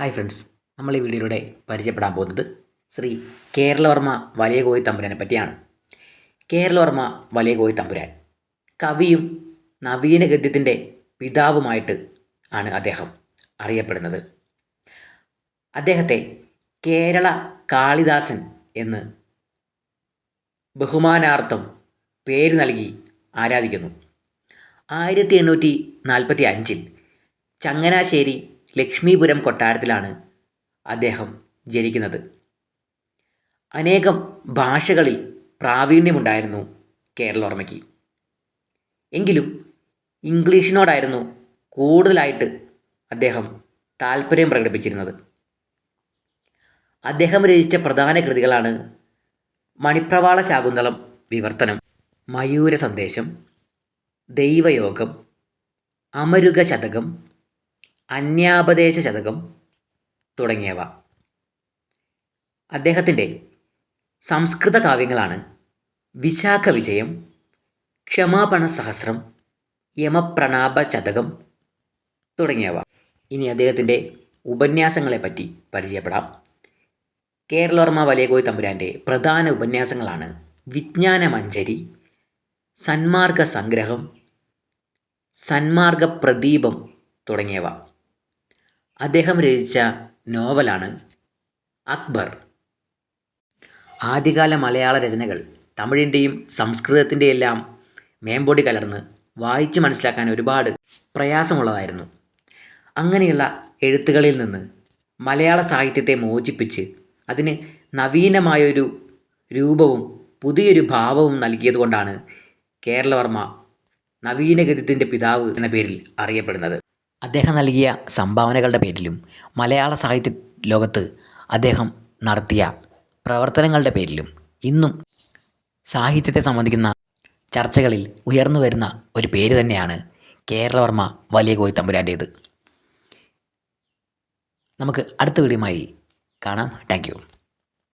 Hi friends നമ്മൾ ഈ വീഡിയോയിലൂടെ പരിചയപ്പെടാൻ പോകുന്നത് ശ്രീ കേരളവർമ്മ വലിയ കോയി തമ്പുരാനെ പറ്റിയാണ്. കേരളവർമ്മ വലിയ കോയി തമ്പുരാൻ കവിയും നവീന ഗദ്യത്തിന്റെ പിതാവുമായിട്ട് ആണ് അദ്ദേഹം അറിയപ്പെടുന്നത്. അദ്ദേഹത്തെ കേരള കാളിദാസൻ എന്ന് ബഹുമാനാർത്ഥം പേര് നൽകി ആരാധിക്കുന്നു. ആയിരത്തി എണ്ണൂറ്റി നാൽപ്പത്തി അഞ്ചിൽ ചങ്ങനാശ്ശേരി ലക്ഷ്മീപുരം കൊട്ടാരത്തിലാണ് അദ്ദേഹം ജനിക്കുന്നത്. അനേകം ഭാഷകളിൽ പ്രാവീണ്യമുണ്ടായിരുന്നു കേരളോർമ്മയ്ക്ക്. എങ്കിലും ഇംഗ്ലീഷിനോടായിരുന്നു കൂടുതലായിട്ട് അദ്ദേഹം താല്പര്യം പ്രകടിപ്പിച്ചിരുന്നത്. അദ്ദേഹം രചിച്ച പ്രധാന കൃതികളാണ് മണിപ്രവാള ശാകുന്തളം വിവർത്തനം മയൂര സന്ദേശം ദൈവയോഗം അമരുക ശതകം അന്യാപദേശ ശതകം തുടങ്ങിയവ. അദ്ദേഹത്തിന്റെ സംസ്കൃത കാവ്യങ്ങളാണ് വിശാഖ വിജയം ക്ഷമാപണ സഹസ്രം യമപ്രണാപ ശതകം തുടങ്ങിയവ. ഇനി അദ്ദേഹത്തിന്റെ ഉപന്യാസങ്ങളെപ്പറ്റി പരിചയപ്പെടാം. കേരളവർമ്മ വലിയകോയി തമ്പുരാന്റെ പ്രധാന ഉപന്യാസങ്ങളാണ് വിജ്ഞാനമഞ്ജരി സന്മാർഗ സംഗ്രഹം സന്മാർഗ പ്രദീപം തുടങ്ങിയവ. അദ്ദേഹം രചിച്ച നോവലാണ് അക്ബർ. ആദ്യകാല മലയാള രചനകൾ തമിഴിന്റെയും സംസ്കൃതത്തിന്റെയും എല്ലാം മേമ്പൊടി കലർന്ന് വായിച്ചു മനസ്സിലാക്കാൻ ഒരുപാട് പ്രയാസമുള്ളതായിരുന്നു. അങ്ങനെയുള്ള എഴുത്തുകളിൽ നിന്ന് മലയാള സാഹിത്യത്തെ മോചിപ്പിച്ച് അതിന് നവീനമായൊരു രൂപവും പുതിയൊരു ഭാവവും നൽകിയതുകൊണ്ടാണ് കേരളവർമ്മ നവീനഗതിത്തിന്റെ പിതാവ് എന്ന പേരിൽ അറിയപ്പെടുന്നത്. അദ്ദേഹം നൽകിയ സംഭാവനകളുടെ പേരിലും മലയാള സാഹിത്യ ലോകത്ത് അദ്ദേഹം നടത്തിയ പ്രവർത്തനങ്ങളുടെ പേരിലും ഇന്നും സാഹിത്യത്തെ സംബന്ധിക്കുന്ന ചർച്ചകളിൽ ഉയർന്നു വരുന്ന ഒരു പേര് തന്നെയാണ് കേരളവർമ്മ വലിയ കോയി തമ്പുരാന്റേത്. നമുക്ക് അടുത്ത വീഡിയോയുമായി കാണാം. താങ്ക്